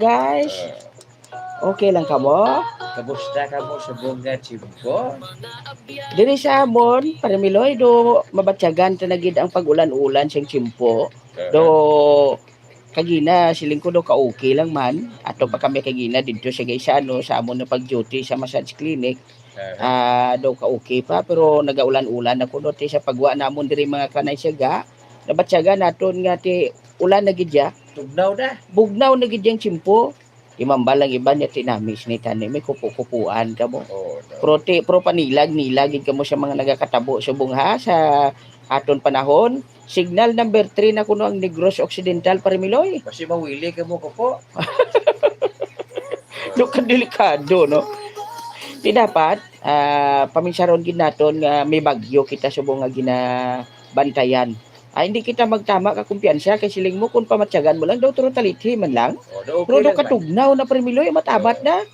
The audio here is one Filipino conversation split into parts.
guys. Okay lang ka mo? Kamusta ka mo sa bunga Chimbo? Diri sa amon, para miloy do mabatyagan tanagid ang pag-ulan-ulan siyang chimpo. Do kagina siling ko do ka okay lang man. Ato pa kami kagina dito sa Gaisano sa amon na pag-duty sa massage clinic. Ah, do ka okay pa pero nagaulan-ulan ako do ti sa pagwa namon diri mga kanay siya Nabatyagan naton nga ti ulan na gid ya. Tugnaw na. Bugnaw na gid yang chimpo. Imambalang iba niya tinamis ni tani may kupu-kupuan ka mo. Oh, no. Pro, ti, pro panilag, nilag, gid kamo sa mga nagakatabo sa bungha sa aton panahon. Signal number 3 na kuno ang Negros Occidental Parimiloy. Kasi mawili ka mo ko po. Do ka delikado, no? Di dapat, ah paminsaron gid naton nga may bagyo kita sa bunga ginabantayan. Ay, hindi kita magtama ka kumpiyansa kay siling mo kung pamatyagan mo lang daw turo taliti man lang. Oh, Pero okay do katugnaw na Parimiloy matabat na.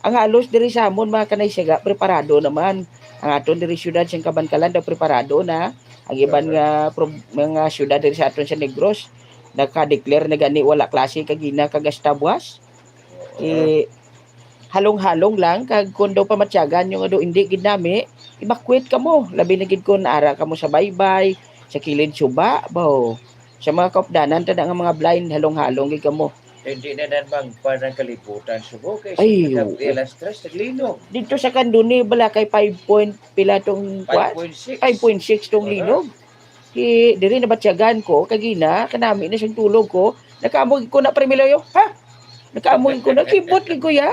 Ang halos diri sa amon mga kanay siya preparado naman. Ang aton diri syudad siyang kabankalan daw preparado na. Ang iban nga pro, mga syudad diri sa aton sa Negros naka-declare na gani wala klase kagina kagasta buwas. Eh halong-halong lang kag kun daw pamatyagan yung ado hindi gid nami evacuate ka mo labi na gid kun ara ka mo sa baybay sa kilid suba baw sa mga kaupdanan tada nga mga blind halong-halong gid ka mo Hindi na nan bang parang kalibutan subo kay Ay, sa oo. ilas stress naglinog. dito sa Kanduni bala kay 5 point pila tong kwan 5.6. 5.6 tong Aha. linog ki diri na batyagan ko kagina kanami na siyang tulog ko nakaamoy ko na premiloyo ha nakaamoy ko na kibot ko ya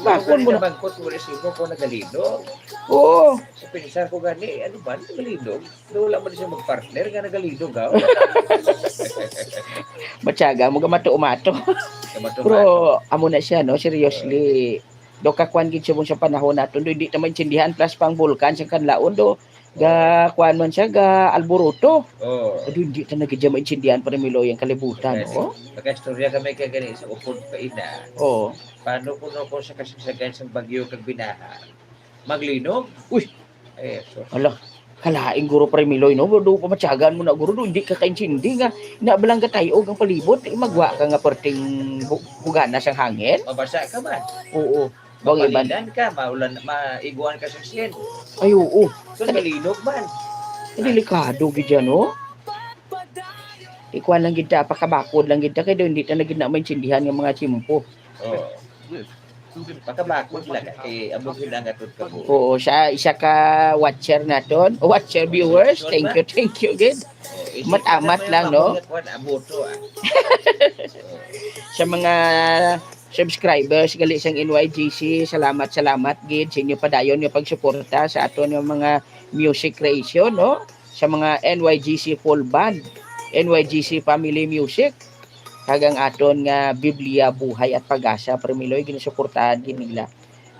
bakon mo na. Bangkot mo rin sibo ko nagalinog. oo. Sa pinsan ko gani, ano ba, nagalinog? Wala mo rin siya mag-partner nga nagalinog ha. batyaga mo gamato umato. Pero amo na siya no? Seriously. Do kakwan gid siya mo sa panahon naton do hindi ta maintindihan plus pang bulkan sa kanlaon do ga kwan man siya ga alboroto Oh. ado hindi ta nagidya maintindihan para miloy ang kalibutan no Magkastorya kami kay gani sa upod pa ina. oh Paano kuno ko sa kasagsagan sa bagyo kag binaha? Maglinog? Uy! Eh, so, Ala, kalaing guro premiloy no, do pamatyagan mo na guro do hindi ka kaintindi nga inabalang ka tayo ang palibot eh, magwa ka nga perting hu- hugana sang hangin. mabasa ka man. Oo. Bang iban. Ka, maulan, maiguan ka sa siyen. Ay oo. So, nalinog man. Delikado gid yan no. Ikuan lang gid ta pakabakod lang gid ta kay do hindi ta na gid na maintindihan nga mga chimpo. Oh. Pakabakod lang kay amo ginangatod ka mo. Oo, siya isa ka watcher naton, watcher viewers. Thank you, thank you gid. Matamat lang, no? Aboto ah. sa mga subscribers gali sang NYGC salamat salamat gid sa inyo padayon nga pagsuporta sa aton nga mga music creation no? Sa mga NYGC full band NYGC family music. Kagang aton nga Biblia buhay at pag-asa premiloy ginasuportahan gid nila.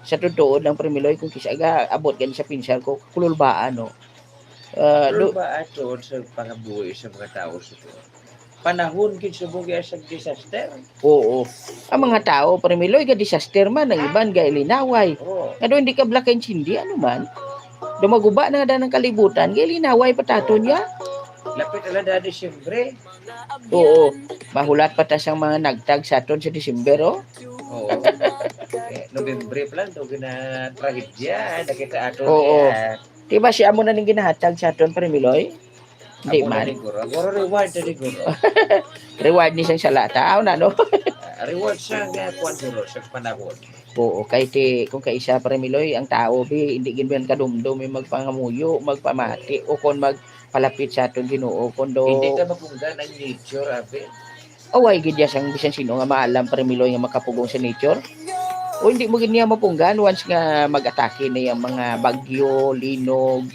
Sa totoo ng premiloy kung kisa aga abot gani sa pinsan ko kululbaan no? Uh, Pero ba aton sa pangabuhi sa mga tao sa ito? Panahon kin sa bugi sa disaster. oo ang mga tao premiloy ga disaster man ang iban ga ilinaway Oh. Ano hindi ka black and chindi, ano man? Dumaguba na nga ng kalibutan, kaya linaway patato niya. Lapit ala da Disyembre. Oo, mahulat pa ta siyang mga nagtag sa aton sa Disyember, oh. Oo. Eh, November pa lang, doon na trahedya. Nakita ato Oo. Diba siya mo na ning ginahatag sa aton, Premiloy? Na man. Guro. Reward na ni Guro. Reward ni siyang salata. Aw na, no? Ah, reward siya nga kuwan Guro sa panahon. Oo, kay ti, kung kaisa Premiloy, ang tao, bi, hindi ginban kadumdum, may magpangamuyo, magpamati, o kung magpalapit sa aton ginoo, kung do... Hindi ka mapunggan ang nature, abe. Away gid ya sang bisan sino nga maalam Premiloy nga makapugong sa nature. O hindi mo gid niya mapunggan once nga mag-atake na yung mga bagyo, linog,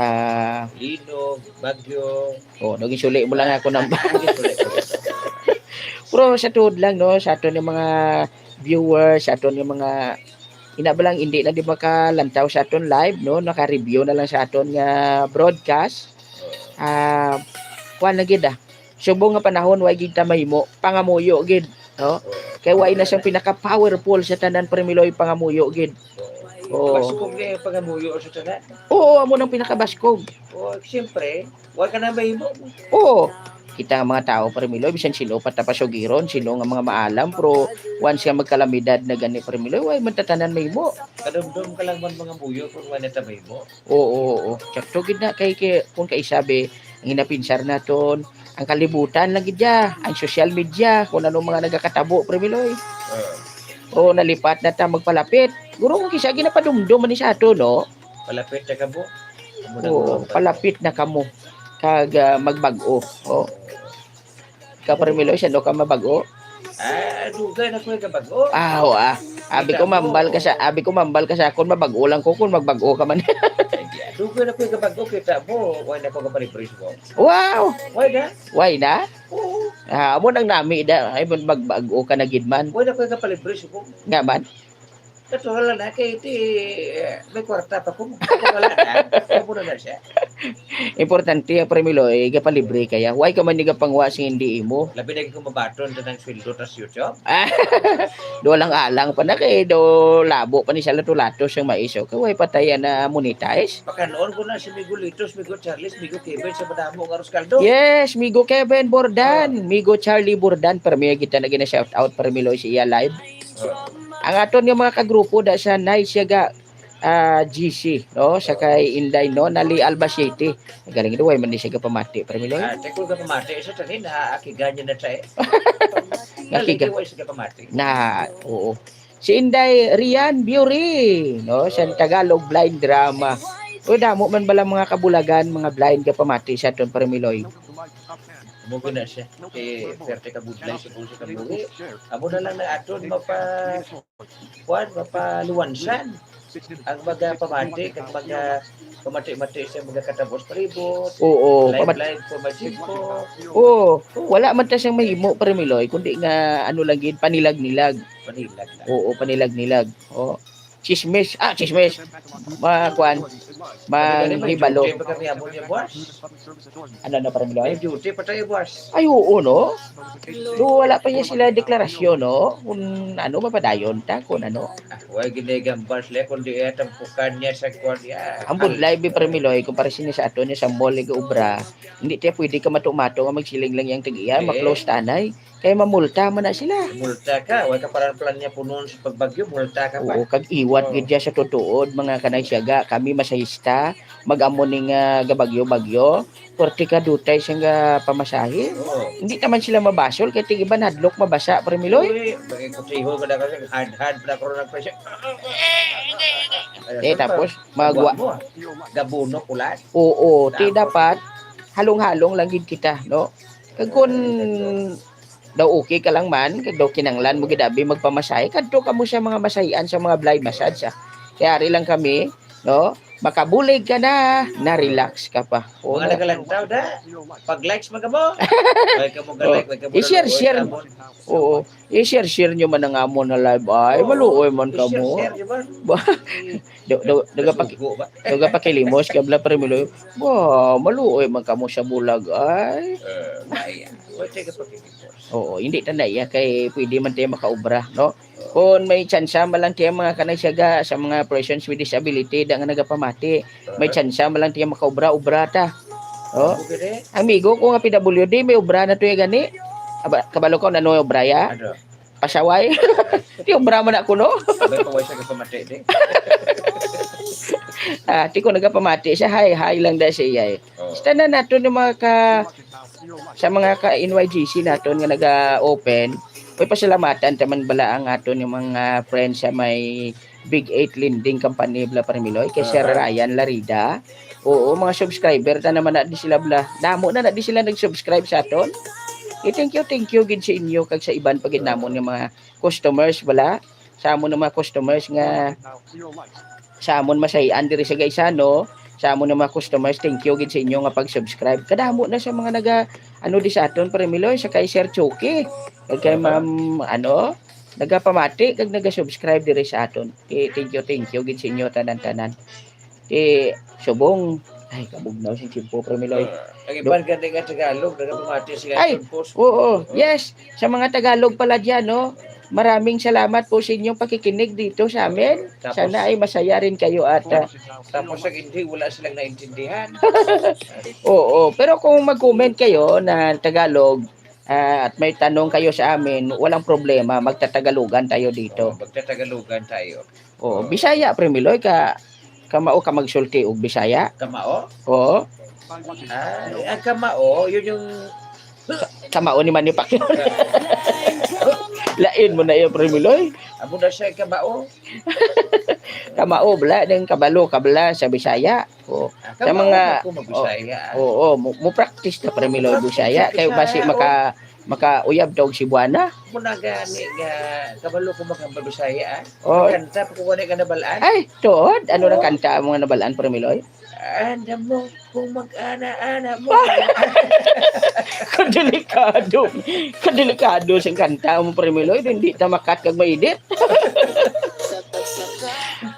ah, Linog, bagyo. oh, naging suli mo lang ako ng Ang gisulit ko. Pero sa tuod lang no, sa aton yung mga viewers, sa aton yung mga ina ba lang hindi na di makalantaw sa aton live no, naka-review na lang sa aton nga broadcast. Ah, kuan na gid ah. Subong nga panahon way gid ta mahimo, pangamuyo gid, no? Kay way na siyang pinaka-powerful sa tanan premiloy pangamuyo gid. Oo. Baskog na yung pangamuyo sa tanan. Oo, amo nang pinakabaskog. O, siyempre, huwag ka na mahimo. Oo. kita ang mga tao Premiloy bisan silo patapasugiron silo nga mga maalam pero once nga magkalamidad na gani Premiloy way matatanan may mo Kadumdum ka lang man mga buyo kung wala tabay mo. oo oo oo sakto gid na kay kay kung kay sabi ang inapinsar naton ang kalibutan lang gid ya, ang social media kung ano mga nagakatabo Premiloy o nalipat na ta magpalapit guro kung kisa ginapadumdum man ni sa ato no Palapit na ka mo. Amo na Oo, mo. palapit na kamo kag ah, magbago. O, ka Premiloy, siya no ka mabago? Ah, dugay na ko ka bago. Ah, oo, ah. Abi ko mambal ka sa, abi ko mambal ka sa, kung mabago lang ko, kung magbago ka man. Dugay na ko ka bago kita mo. Why na ko ka palipris mo. wow! Why na? Why na? Oo. Ah, amo nang nami da, ay mo magbago ka na gid man. Why na ko ka palipris mo. Nga man. Kato wala na kay ti eh, may kwarta pa ko. Kung wala na, amo na siya. Importante ya Premiloy, gapalibre kaya. Why ka man ni pangwa sing hindi imo? Labi na ko mabaton sa ng sweldo tas YouTube. Ah, do lang alang pa na kay do labo pa ni siya lato-lato siyang maiso. Kay way patayan na monetize. Pakanoon ko na si Migo Litos, Migo Charles, Migo Kevin sa madamo nga Roscaldo. Yes, Migo Kevin Bordan, Migo Charlie Bordan, permiya kita na gina shout out permilo siya live. Ang aton nga mga kagrupo da sa nice siya ga ah, GC, no? Sa kay Inday no, nali Albacete. Galing ito, way man siya ga pamati permilo. Ah, tekol ka pamati sa tanin na akiganyan na tayo. Nakiga-. Na, oo. Si Inday Rian Biori, no? Sa Tagalog blind drama. O damo man bala mga kabulagan, mga blind ka pamati sa aton permiloy. Mugo na siya. Eh, perte ka budlay sa puso ka buhi. Amo na lang na aton mapa kuan mapaluwansan ang mga pamati kag mga pamati-mati sa mga katapos palibot. Oo, Live pamat live po magic po. Oo, wala man ta siyang mahimo permiloy kundi nga ano lang gid panilag-nilag. Panilag na. Oo, panilag-nilag. Oo. Chismis, ah, chismis. Mga kuan, manghibalo. Niya, boss. Ano na May permiloy? duty pa tayo, boss. Ay, oo, no? Do wala pa niya sila deklarasyon, no? Kung ano, mapadayon ta, kung ano. Ah, Huwag ginigambas le, kundi eh, tampukan niya sa kuwan niya. Ang budlay bi permiloy, kumpara niya sa ato niya sa mall nga ubra, hindi tayo pwede ka matumato nga magsiling lang yung tagiya, Eh. ma-close tanay. Kaya mamulta man na sila. Multa ka. Huwag ka parang plan niya punon sa pagbagyo, multa ka pa. Oo, kag iwat Oo. gid siya sa tutuod mga kanay siyaga. Kami masahista, mag-amo ning ah, gabagyo-bagyo. Porti ka dutay siya nga pamasahe. Oo. Hindi naman sila mabasol kay tigiban hadlok mabasa premiloy. Uy, bagay ko tiho ko na kasi hard-hard pa na ko ng presyo. Eh tapos magwa. ah. Gabuno ulat. Oo, ti dapat halong-halong lang gid kita, no? Kag kun daw okay ka lang man, kag daw kinanglan mo gid abi magpamasahe, kadto ka mo sa mga masahian sa mga blind massage. ah. Kaya ari lang kami, no? Makabulig ka na, na-relax ka pa. Oo, Mga nagalantaw da. Pag likes mo. Huwag ka mo ga-like, huwag ka mo I-share, share. Oo. I-share-share nyo man ang amo na live. Ay, maluoy man ka I-share, mo. share, Daga pa daga pa kilimos kabla premilo. Ba, maluoy man ka mo sa bulag. Ay. Eh, Oo, hindi tanay ya kay pwede man tayo makaobra, no? Kung may tsansa malang tayo mga kanay siyaga sa mga persons with disability da nga nagapamati, may tsansa malang tayo makaobra, obra ta. Oh, amigo ko nga PWD may obra na to ya gani. Aba, kabalo ko na no obra ya. Ano? Pasaway. Ti obra man ako no. Sabay pa sa kapamati din. Ah, ti ko nagapamati siya, hi hi lang da siya. Eh. Oh. Basta na nato ng mga ka sa mga ka NYGC naton nga naga-open. May pasalamatan taman bala ang aton yung mga friends sa may Big 8 Lending Company bla Parmiloy kay Sir. Ryan Larida. Oo, mga subscriber ta naman na di sila bla. Damo na na di sila nag-subscribe sa aton. Eh, thank you, thank you gid sa inyo kag sa iban pagid namon ng mga customers bala. Sa amon mga customers nga sa amon masayan diri sa Gaisano, sa amon ng mga customers, thank you gid sa inyo nga pag-subscribe. Kadamo na sa mga naga ano di sa aton Parmiloy sa kay Sir Choki. Kag kay Ma'am ano, nagapamati kag naga-subscribe diri sa aton. Ti thank you, thank you gid sa inyo tanan-tanan. Ti subong ay kabugnaw si Chimpo Parmiloy. Ang iban ka nga Tagalog, nagapamati siya Ay! post. Oo, yes. Sa mga Tagalog pala diyan, no? Maraming salamat po sa inyong pakikinig dito sa amin. Tapos- Sana ay masaya rin kayo at ah, Tapos ang hindi, wala silang naintindihan. oo, pero kung mag-comment kayo na Tagalog ah, at may tanong kayo sa amin, walang problema, magtatagalogan tayo dito. Oh, magtatagalugan tayo. Oo, Bisaya Premiloy ka kamao ka magsulti og Bisaya. Kamao? Oo, Ay, ang kamao, yun yung kamao ni Manny Pacquiao. Lain mo na iyo Premiloy. amo na siya kamao. Kamao bala ng kabalo kabala sa Bisaya. Oo. Ah, Sa mga-. Oo, mo, mo practice na Premiloy Bisaya kay basi maka maka uyab dog si Buana. Muna gani nga, kabalo ko makababisaya. Oh, Kanta, pagkukuha ka nabalaan. ay, tuod, ano na kanta mga nabalaan Premiloy? Anda mo, kung mag-ana-ana mo. Kadelikado. Kadelikado sa kanta mo Premiloy, hindi ta makat kag maidit.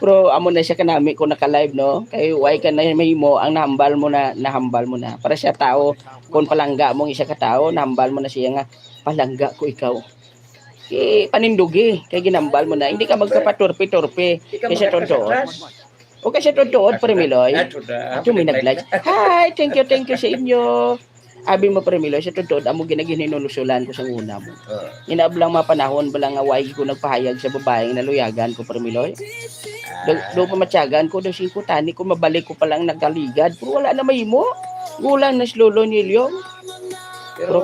Pero amo na siya kanami ko naka-live no. Kay why ka na mahimo ang nahambal mo na nahambal mo na. Para siya tao kung palangga mong isa ka tao, nahambal mo na siya nga palangga ko ikaw. Kay panindugi, kay ginambal mo na. Hindi ka magkapaturpi-turpi. Kasi totoo. O kasi totoo, Premiloy. Ato na. Ato may nag-like. Hi, thank you, thank you sa inyo. Abi mo Premiloy, sa totoo, amo ginaginhinulusulan ko sa una mo. Oh. Inablang mga panahon bala nga way ko nagpahayag sa babaeng naluyagan ko Premiloy. Do, do pa matyagan ko, do singko tani ko, mabalik ko palang nagaligad. Pero wala na mahimo. Gulang na slolo nilyong. Pero,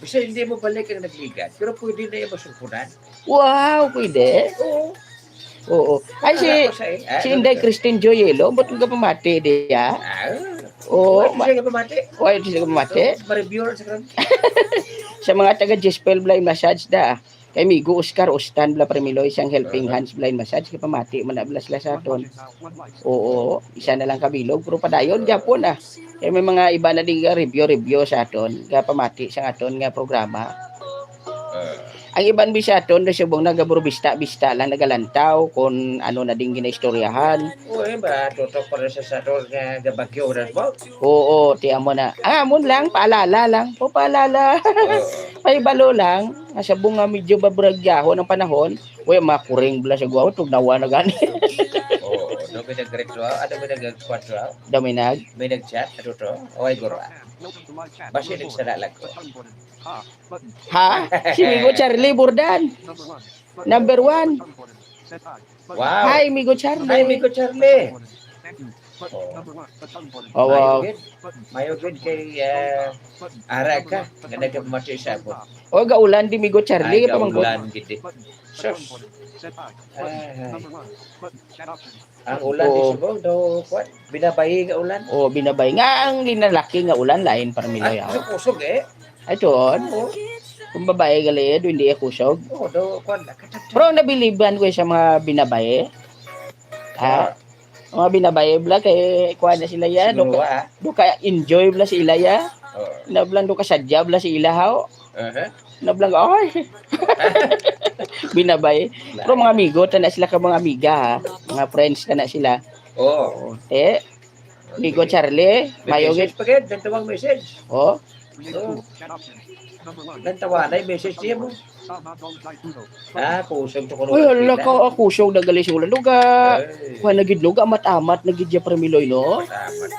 kasi hindi mo balik ang nagligat. Pero pwede na yung masulpunan. Wow, pwede. Oo. Oo. Ay, si, ah, si Inday Christine Joyelo, ba't ka pamati diya? Ah, Oo, Wala ma- siya nga pamati. why di siya pamati? Ma-review sa. Sa mga taga Jespel Blind Massage da. Kay Migo Oscar Ostan bla Premiloy siyang helping hands blind massage kay pamati man na bla sila sa aton. Oo, isa na lang kabilog pero padayon gyapon ah. Kay may mga iba na din review review sa aton, ga pamati sa aton nga programa. Ang iban bisa aton do subong nagaburo bista bista lang nagalantaw kung ano na ding ginaistoryahan. Uy, ba, tutok pa rin sa sator nga gabagyo rin mo. Oo, tiyan mo na. Ah, amon lang paalala lang. Po paalala. Paibalo lang, nasa bunga medyo babragyaho ng panahon, uy, makuring bla sa guwaw, tugnawa na gani. Oo. May nag-retro? Ano may nag-quadro? Dami nag. May nag-chat? Ano to? O ay guro. Basi nagsara lang ko. Ha? Si Migo Charlie Burdan, number one. Wow. Hi, Migo Charlie. Hi, Miko Charlie. Oh, wow. Mayugid. Kay uh, Ara ka. Nga nagkamati sa ako. O, gaulan di Migo Charlie. Ay, kaulan gidi. Sus. Ay, ang ulan di Oo. subong daw kuan. Binabayi nga ulan. O, binabay. Nga ang linalaki nga ulan, lain para Ay, miloy ako. kusog eh. Ay, tuon. Oo. Kung babae gali, do hindi ako kusog. Oo, daw kuan. Nakatagtag. Pero nabiliban ko sa mga binabae. Ha? Mga binabae bla kay kuha na sila ya. Do ka, ah. do ka enjoy bla si ila ya. Oo. Nablang do ka sadya bla si ilahaw. Uh-huh. Nablang ay. binabay. Pero mga amigo, tana sila ka mga amiga ha. Mga friends tana sila. Oo. Eh, amigo Charlie, May mayogit. message pa kayo. Nantawang message. Oh, Oo. Nantawa na yung message niya mo. Ah, kusog to ko. uy, hala ka ako siyog nagali si ulan. Luga, kuha nagid luga, amat-amat, nagid ya premiloy, no?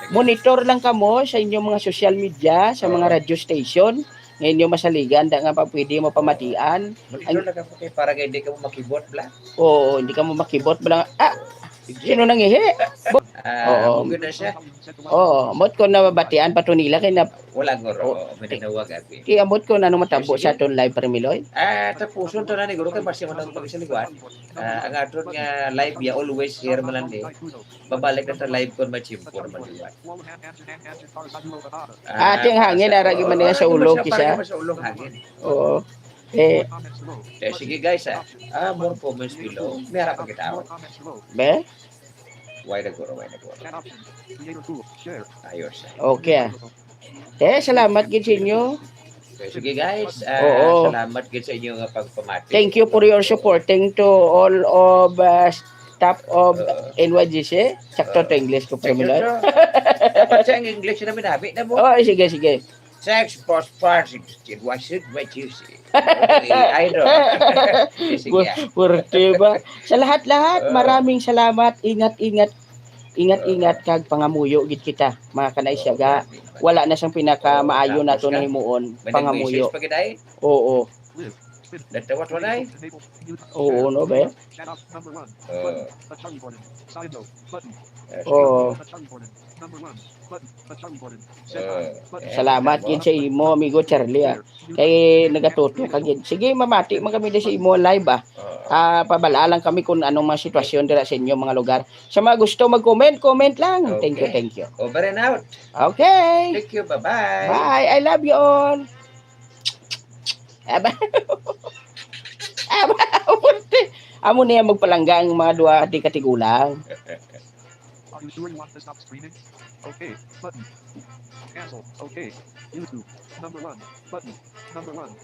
Monitor lang kamo sa inyong mga social media, sa mga radio station. Ngayon yung masaligan, da nga pa pwede mo pamatian. Monitor lang ako kay para kay hindi ka mo makibot bla. Oo, hindi ka mo makibot. Balang, ah, sino nangihi? Ah, Oo. mugod na siya. Oo, mot ko na mabatian pa to nila kay na Wala goro. Oh, may tinawag abi. kaya mot ko na nung matabo sa ton live premiloy. Ah, tapuson to na ni guro kay basta man pag sa liguan. Ah, ang aton nga live ya always here man lang Babalik na ta live kon machimpor man liwan. Ating hangin, aragi man niya sa ulog, kisa. Sa ulog hangin. Oo. Eh, Eh, sige guys ah. Ah, more comments below. May harap ang kita. be? Why na guro, why na guro. Ayos. Okay ah. Eh, salamat gid sa inyo. Okay, sige guys. Ah, Oo. salamat gid sa inyo nga pagpamati. Thank you for your supporting to all of uh, staff of Oo. NYGC. Sakto to English ko premiloy. sir. Dapat sa English na minabi na mo. Oh, sige, sige. Sex post party. What should what you say? Okay, I know. Purti ba? Sa lahat-lahat, Oo. maraming salamat. Ingat-ingat. Ingat-ingat kag pangamuyo gid kita, mga kanay siyaga. Wala na siyang pinakamaayo na to na himuon, pangamuyo. Pag iday, Oo. natawat mo na Oo, no ba? One. Oo. A Button. Salamat gid sa imo, amigo Charlie. Ah. Kay nagatuto ka gid. Sige, mamati man kami sa imo live ah. Ah, pabala lang kami kung anong mga sitwasyon dira sa inyo mga lugar. Sa mga gusto mag-comment, comment lang. Thank you, Okay. thank you. Over and out. Okay. Thank you. Bye-bye. Bye. I love you all. Aba. Aba. Amo na yan magpalangga ang mga duwa di katigulang. Are you sure you want to stop streaming? Okay. Button. Cancel. Okay. YouTube. Number one. Button. Number one.